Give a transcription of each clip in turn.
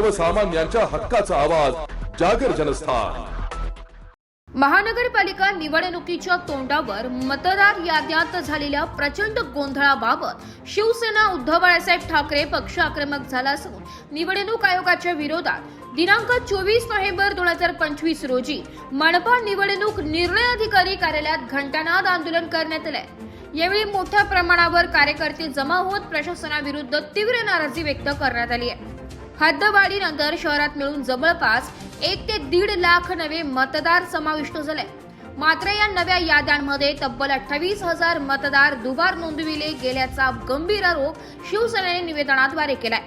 सर्वसामान्यांच्या हक्काचा आवाज जागर जनस्थान. महानगरपालिका निवडणुकीच्या तोंडावर मतदार याद्यात झालेल्या प्रचंड गोंधळाबाबत शिवसेना उद्धव बाळासाहेब ठाकरे पक्ष आक्रमक झाला असून निवडणूक आयोगाच्या विरोधात दिनांक चोवीस नोव्हेंबर दोन हजार पंचवीस रोजी मनपा निवडणूक निर्णय अधिकारी कार्यालयात घंटानाद आंदोलन करण्यात आले यावेळी मोठ्या प्रमाणावर कार्यकर्ते जमा होत प्रशासनाविरुद्ध तीव्र नाराजी व्यक्त करण्यात आली आहे. हद्दवाढीनंतर शहरात मिळून जवळपास एक ते दीड लाख नवे मतदार समाविष्ट झाले. मात्र या नव्या याद्यांमध्ये तब्बल अठ्ठावीस हजार मतदार दुबार नोंदविले गेल्याचा गंभीर आरोप शिवसेनेने निवेदनाद्वारे केलाय.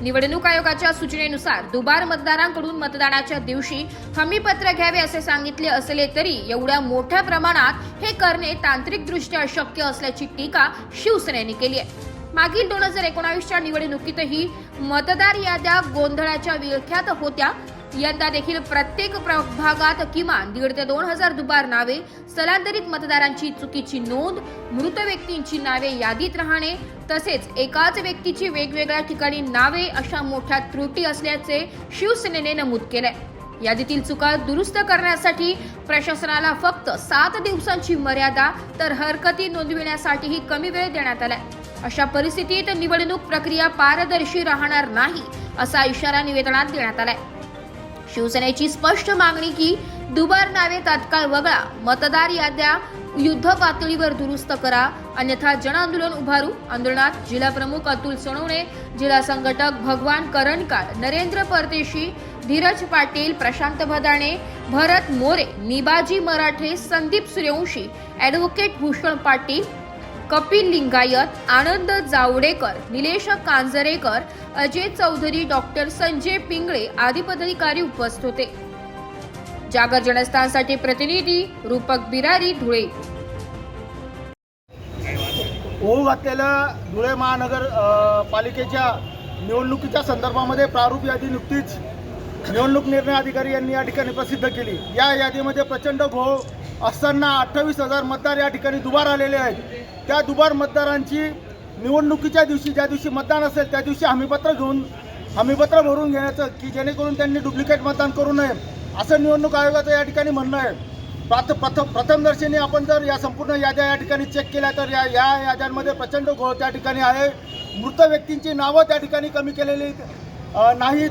निवडणूक आयोगाच्या सूचनेनुसार दुबार मतदारांकडून मतदानाच्या दिवशी हमीपत्र घ्यावे असे सांगितले असले तरी एवढ्या मोठ्या प्रमाणात हे करणे तांत्रिकदृष्ट्या अशक्य असल्याची टीका शिवसेनेने केली आहे. मागील दोन हजार एकोणावीसच्या निवडणुकीतही मतदार याद्या गोंधळाच्या विळख्यात होत्या. यंदा देखील प्रत्येक प्रभागात किमान दीड ते दोन हजार दुबार नावे स्थलांतरित मतदारांची चुकीची नोंद मृत व्यक्तींची नावे यादीत राहणे तसेच एकाच व्यक्तीची वेगवेगळ्या ठिकाणी नावे अशा मोठ्या त्रुटी असल्याचे शिवसेनेने नमूद केलंय. यादीतील चुका दुरुस्त करण्यासाठी प्रशासनाला फक्त सात दिवसांची मर्यादा तर हरकती नोंदविण्यासाठीही कमी वेळ देण्यात आलाय. अशा परिस्थितीत निवडणूक प्रक्रिया पारदर्शी राहणार नाही असा इशारा निवेदनात देण्यात आलाय. शिवसेनेची स्पष्ट मागणी की दुबार नावे तात्काळ वगळा मतदार याद्या युद्ध पातळीवर दुरुस्त करा अन्यथा जन आंदोलन उभारू. आंदोलनात जिल्हा प्रमुख अतुल सोनवणे जिल्हा संघटक भगवान करणकार नरेंद्र परदेशी धीरज पाटील प्रशांत भदाणे भरत मोरे निबाजी मराठे संदीप सूर्यवंशी ॲडव्होकेट भूषण पाटील कपिल लिंगायत आनंद जावडेकर निलेश कांजरेकर अजय चौधरी डॉक्टर संजय पिंगळे आदी पदाधिकारी उपस्थित होते. जागर जनस्थानसाठी प्रतिनिधी रूपक बिरारी धुळे. होऊ घातलेल्या धुळे महानगर पालिकेच्या निवडणुकीच्या संदर्भामध्ये प्रारूप यादी नुकतीच निवडणूक निर्णय अधिकारी यांनी या ठिकाणी प्रसिद्ध केली. या यादीमध्ये प्रचंड घोळ असताना अठ्ठावीस हजार मतदार या ठिकाणी दुबार आलेले आहेत. त्या दुबार मतदारांची निवडणुकीच्या दिवशी ज्या दिवशी मतदान असेल त्या दिवशी हमीपत्र घेऊन हमीपत्र भरून घेण्याचं की जेणेकरून त्यांनी डुप्लिकेट मतदान करू नये. असं निवडणूक आयोगाचं या ठिकाणी म्हणणं आहे. प्राथ प्रथम प्रथमदर्शनी आपण जर या संपूर्ण याद्या या ठिकाणी चेक केल्या तर या या याद्यांमध्ये प्रचंड घोळ त्या ठिकाणी आहे. मृत व्यक्तींची नावं त्या ठिकाणी कमी केलेली नाहीत.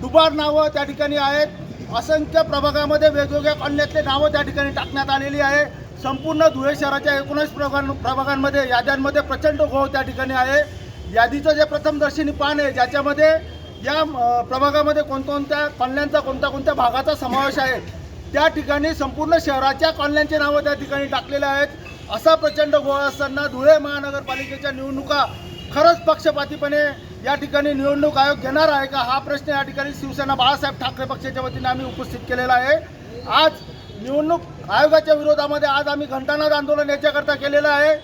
दुबार नावं त्या ठिकाणी आहेत. असंख्य प्रभागामध्ये वेगवेगळ्या कॉलन्यातले नावं त्या ठिकाणी टाकण्यात आलेली आहे. संपूर्ण धुळे शहराच्या एकोणीस प्रभाग प्रभागांमध्ये याद्यांमध्ये प्रचंड घोळ त्या ठिकाणी आहे. यादीचं जे प्रथमदर्शनी पान आहे ज्याच्यामध्ये या प्रभागामध्ये कोणकोणत्या कॉलन्यांचा कोणत्या कोणत्या भागाचा समावेश आहे त्या ठिकाणी संपूर्ण शहराच्या कॉलन्यांचे नावं त्या ठिकाणी टाकलेले आहेत. असा प्रचंड गोळ असताना धुळे महानगरपालिकेच्या निवडणुका खरंच पक्षपातीपणे या ठिकाणी निवडणूक आयोग घेणार आहे का हा प्रश्न या ठिकाणी शिवसेना बाळासाहेब ठाकरे पक्षाच्या वतीने आम्ही उपस्थित केलेला आहे. आज निवडणूक आयोगाच्या विरोधामध्ये आज आम्ही घंटानाद आंदोलन याच्याकरता केलेलं आहे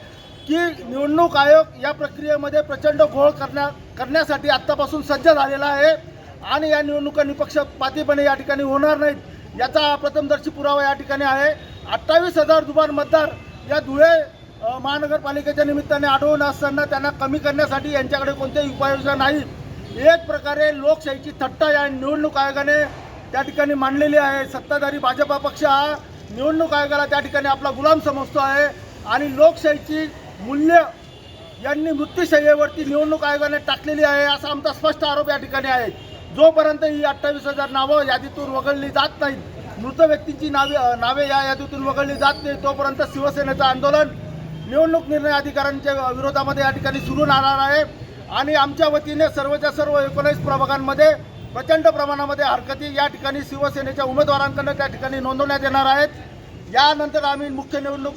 की निवडणूक आयोग या प्रक्रियेमध्ये प्रचंड घोळ करण्या करण्यासाठी आत्तापासून सज्ज झालेला आहे. आणि या निवडणुका निपक्षपातीपणे या ठिकाणी होणार नाहीत याचा प्रथमदर्शी पुरावा या ठिकाणी आहे. अठ्ठावीस हजार दुबार मतदार या धुळे महानगरपालिकेच्या निमित्ताने आढळून असताना त्यांना कमी करण्यासाठी यांच्याकडे कोणत्याही उपाययोजना नाही. एक प्रकारे लोकशाहीची थट्टा या निवडणूक आयोगाने त्या ठिकाणी मांडलेली आहे. सत्ताधारी भाजपा पक्ष हा निवडणूक आयोगाला त्या ठिकाणी आपला गुलाम समजतो आहे. आणि लोकशाहीची मूल्य यांनी मृत्यूशय्येवरती निवडणूक आयोगाने टाकलेली आहे असा आमचा स्पष्ट आरोप या ठिकाणी आहे. जोपर्यंत ही अठ्ठावीस हजार नावं यादीतून वगळली जात नाहीत मृत व्यक्तींची नावे नावे या यादीतून वगळली जात नाही तोपर्यंत शिवसेनेचं आंदोलन निवडणूक निर्णय अधिकाऱ्यांच्या विरोधामध्ये या ठिकाणी सुरू राहणार आहे. आणि आमच्या वतीने सर्वच्या सर्व एकोणीस प्रभागांमध्ये प्रचंड प्रमाणामध्ये हरकती या ठिकाणी शिवसेनेच्या उमेदवारांकडनं त्या ठिकाणी नोंदवण्यात येणार आहेत. यानंतर आम्ही मुख्य निवडणूक